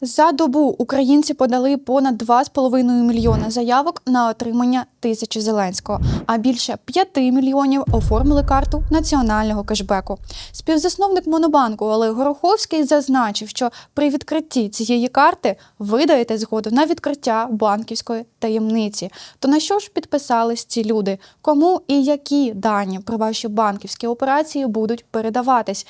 За добу українці подали понад 2,5 мільйона заявок на отримання тисячі Зеленського, а більше 5 мільйонів оформили карту національного кешбеку. Співзасновник Монобанку Олег Гороховський зазначив, що при відкритті цієї карти ви даєте згоду на відкриття банківської таємниці. То на що ж підписались ці люди? Кому і які дані про ваші банківські операції будуть передаватись?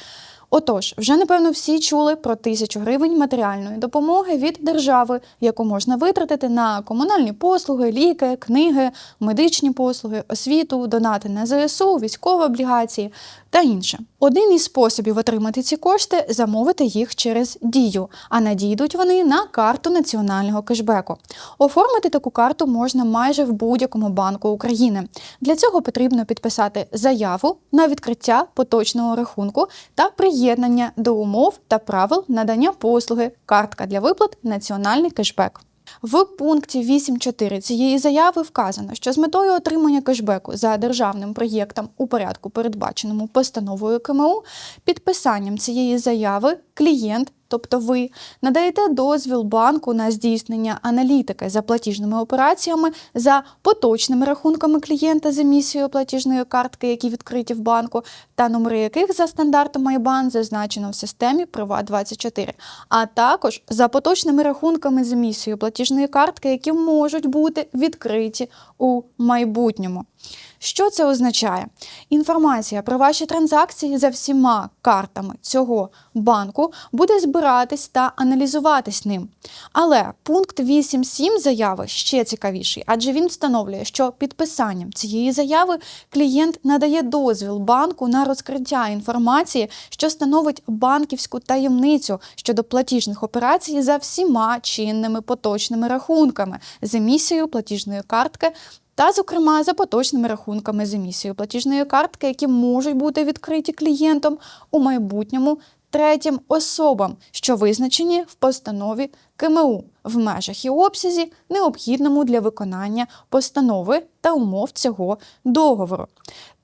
Отож, вже напевно всі чули про тисячу гривень матеріальної допомоги від держави, яку можна витратити на комунальні послуги, ліки, книги, медичні послуги, освіту, донати на ЗСУ, військові облігації та інше. Один із способів отримати ці кошти замовити їх через дію, а надійдуть вони на карту національного кешбеку. Оформити таку карту можна майже в будь-якому банку України. Для цього потрібно підписати заяву на відкриття поточного рахунку та приєднання до умов та правил надання послуги картка для виплат національний кешбек. В пункті 8.4 цієї заяви вказано, що з метою отримання кешбеку за державним проєктом у порядку, передбаченому постановою КМУ, підписанням цієї заяви клієнт, тобто ви, надаєте дозвіл банку на здійснення аналітики за платіжними операціями за поточними рахунками клієнта з емісією платіжної картки, які відкриті в банку, та номери яких за стандартом Майбан зазначено в системі Приват24, а також за поточними рахунками з емісією платіжної картки, які можуть бути відкриті у майбутньому. Що це означає? Інформація про ваші транзакції за всіма картами цього банку буде збиратись та аналізуватись ним. Але пункт 8.7 заяви ще цікавіший, адже він встановлює, що підписанням цієї заяви клієнт надає дозвіл банку на розкриття інформації, що становить банківську таємницю щодо платіжних операцій за всіма чинними поточними рахунками з емісією платіжної картки та, зокрема, за поточними рахунками з емісією платіжної картки, які можуть бути відкриті клієнтом у майбутньому третім особам, що визначені в постанові КМУ в межах і обсязі, необхідному для виконання постанови та умов цього договору.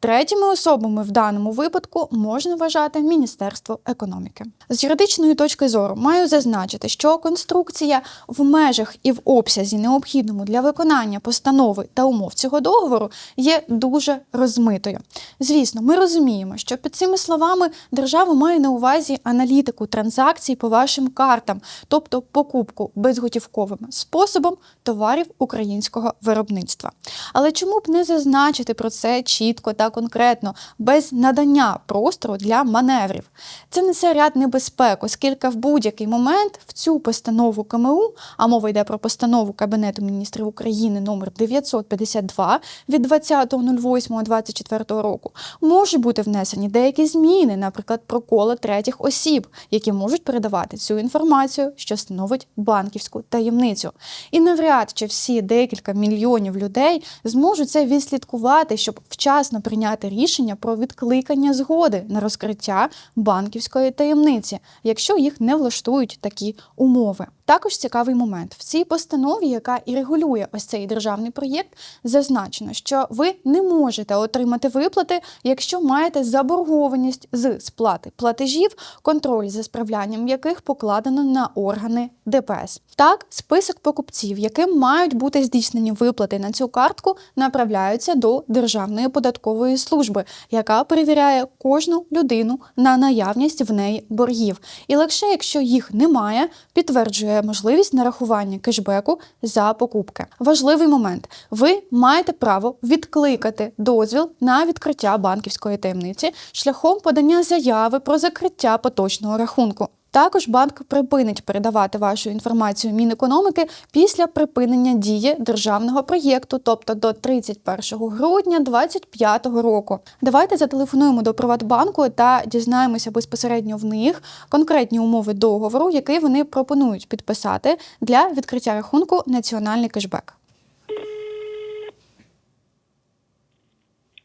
Третіми особами в даному випадку можна вважати Міністерство економіки. З юридичної точки зору маю зазначити, що конструкція в межах і в обсязі, необхідному для виконання постанови та умов цього договору, є дуже розмитою. Звісно, ми розуміємо, що під цими словами держава має на увазі аналітику транзакцій по вашим картам, тобто покупку безготівковим способом товарів українського виробництва. Але чому б не зазначити про це чітко та конкретно, без надання простору для маневрів? Це несе ряд небезпек, оскільки в будь-який момент в цю постанову КМУ, а мова йде про постанову Кабінету міністрів України номер 952 від 20.08.24 року, можуть бути внесені деякі зміни, наприклад, про коло третіх осіб, які можуть передавати цю інформацію, що становить банківську таємницю. І навряд чи всі декілька мільйонів людей зможуть це відслідкувати, щоб вчасно прийняти рішення про відкликання згоди на розкриття банківської таємниці, якщо їх не влаштують такі умови. Також цікавий момент в цій постанові, яка і регулює ось цей державний проєкт, зазначено, що ви не можете отримати виплати, якщо маєте заборгованість з сплати платежів, контроль за справлянням яких покладено на органи ДПС. Так, список покупців, яким мають бути здійснені виплати на цю картку, направляються до Державної податкової служби, яка перевіряє кожну людину на наявність в неї боргів. І лише якщо їх немає, підтверджує можливість нарахування кешбеку за покупки. Важливий момент: ви маєте право відкликати дозвіл на відкриття банківської таємниці шляхом подання заяви про закриття поточного рахунку. Також банк припинить передавати вашу інформацію Мінекономіки після припинення дії державного проєкту, тобто до 31 грудня 2025 року. Давайте зателефонуємо до Приватбанку та дізнаємося безпосередньо в них конкретні умови договору, який вони пропонують підписати для відкриття рахунку національний кешбек.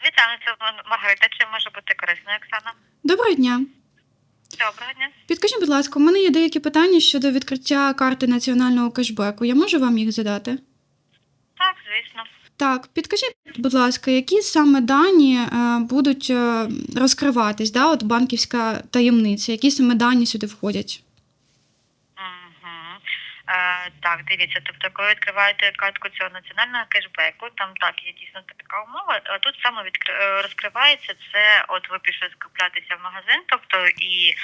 Вітаю, це Маргарита. Чи може бути корисно, Оксана? Доброго дня. Доброго дня. Підкажіть, будь ласка, у мене є деякі питання щодо відкриття карти національного кешбеку. Я можу вам їх задати? Так, звісно. Так, підкажіть, будь ласка, які саме дані е, будуть е, розкриватись, да, от банківська таємниця, які саме дані сюди входять? Так, дивіться, тобто, коли відкриваєте картку цього національного кешбеку, там так є дійсно така умова. а Тут саме відкри... е, розкривається це, от ви пішли скуплятися в магазин, тобто і е,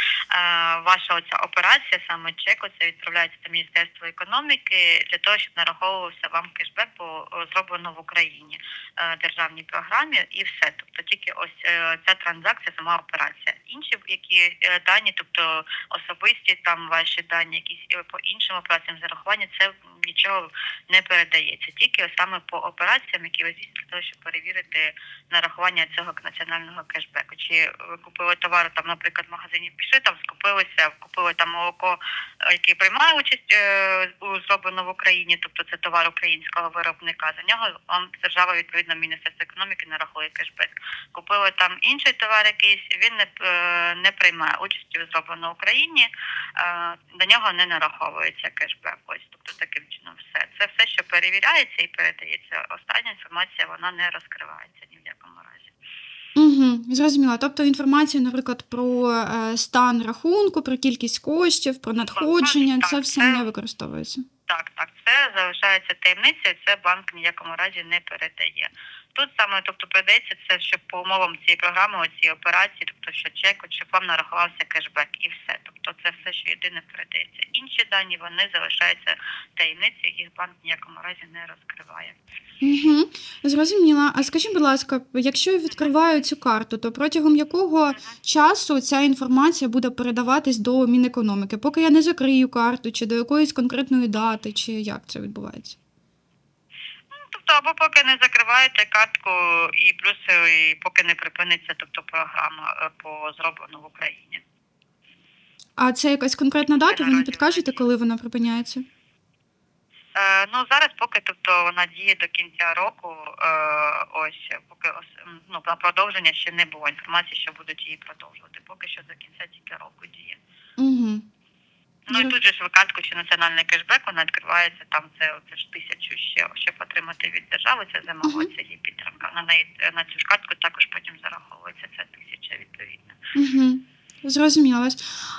ваша оця операція, саме чек, оце відправляється до Міністерства економіки для того, щоб нараховувався вам кешбек по о, зроблено в Україні е, державній програмі, і все. Тобто тільки ось е, ця транзакція, сама операція. Інші які е, дані, тобто особисті там ваші дані, якісь е, по іншим операціям зарахування, це нічого не передається. Тільки саме по операціям, які ви для того, щоб перевірити нарахування цього національного кешбеку. Чи ви купили товар, там, наприклад, в магазині пішли, там скупилися, купили там молоко, е, яке приймає участь е, зроблено в Україні, тобто це товар українського виробника. За нього вам держава відповідно Міністерство економіки нарахує кешбек. Купили там інший товар, якийсь він не, е, не приймає участі зроблено в Україні, до нього не нараховується кешбек. Ось тобто все. Це все, що перевіряється і передається. Остання інформація вона не розкривається ні в якому разі. Угу, зрозуміла. Тобто інформація, наприклад, про е, стан рахунку, про кількість коштів, про надходження, так, це все це- не використовується. Так, так, це залишається таємницею, це банк в ніякому разі не передає. Тут саме, тобто передається це, щоб по умовам цієї програми, цієї операції, тобто що чек, щоб вам нарахувався кешбек і все. Тобто це все, що єдине передається. Інші дані вони залишаються таємницею, їх банк в ніякому разі не розкриває. Угу, зрозуміла. А скажіть, будь ласка, якщо я відкриваю цю карту, то протягом якого часу ця інформація буде передаватись до Мінекономіки? Поки я не закрию карту, чи до якоїсь конкретної дати, чи як це відбувається? Ну, тобто, або поки не закриваєте картку, і плюс е, і поки не припиниться, тобто програма е, по зроблено в Україні. А це якась конкретна дата? Ви не підкажете, коли вона припиняється? Е, ну зараз поки тобто вона діє до кінця року. Е, ось поки ос- м, ну на продовження ще не було інформації, що будуть її продовжувати. Поки що до кінця тільки року діє. Угу. Ну і тут же ж ви картку, що національний кешбек вона відкривається там. Це це ж тисячу ще щоб отримати від держави. Це це є підтримка. На неї на цю ж картку також потім зараховується ця тисяча відповідно. Угу. Зрозуміла вас.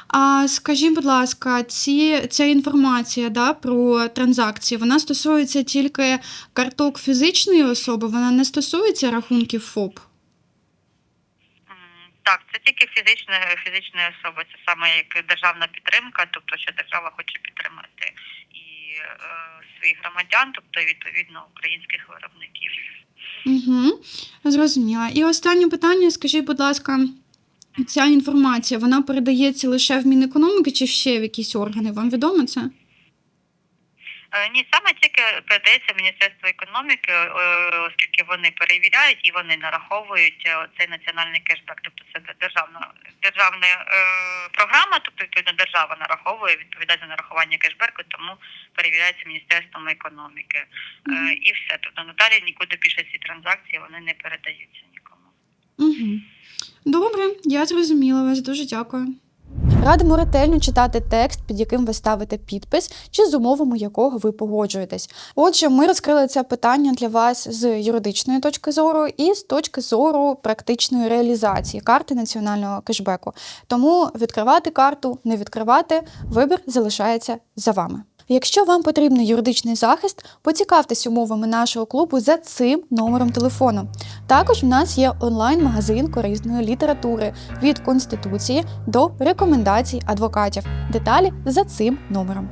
А скажіть, будь ласка, ці, ця інформація да, про транзакції, вона стосується тільки карток фізичної особи, вона не стосується рахунків ФОП. Так, це тільки фізичної фізичної особи. Це саме як державна підтримка, тобто що держава хоче підтримати і е, своїх громадян, тобто відповідно українських виробників. Угу. Зрозуміла. І останнє питання: скажіть, будь ласка, ця інформація вона передається лише в Мінекономіки чи ще в якісь органи? Вам відомо це? Е, Ні, саме тільки передається Міністерство економіки, е, оскільки вони перевіряють і вони нараховують е, цей національний кешбек. Тобто це державна державна програма, тобто відповідно держава нараховує, відповідає за нарахування кешбеку, тому перевіряється Міністерством економіки. Е, Мгм. і все. Тобто надалі нікуди більше ці транзакції вони не передаються нікому. Угу. Добре, я зрозуміла вас. Дуже дякую. Радимо ретельно читати текст, під яким ви ставите підпис, чи з умовами якого ви погоджуєтесь. Отже, ми розкрили це питання для вас з юридичної точки зору і з точки зору практичної реалізації карти національного кешбеку. Тому відкривати карту, не відкривати, вибір залишається за вами. Якщо вам потрібний юридичний захист, поцікавтесь умовами нашого клубу за цим номером телефону. Також в нас є онлайн-магазин корисної літератури від конституції до рекомендацій адвокатів. Деталі за цим номером.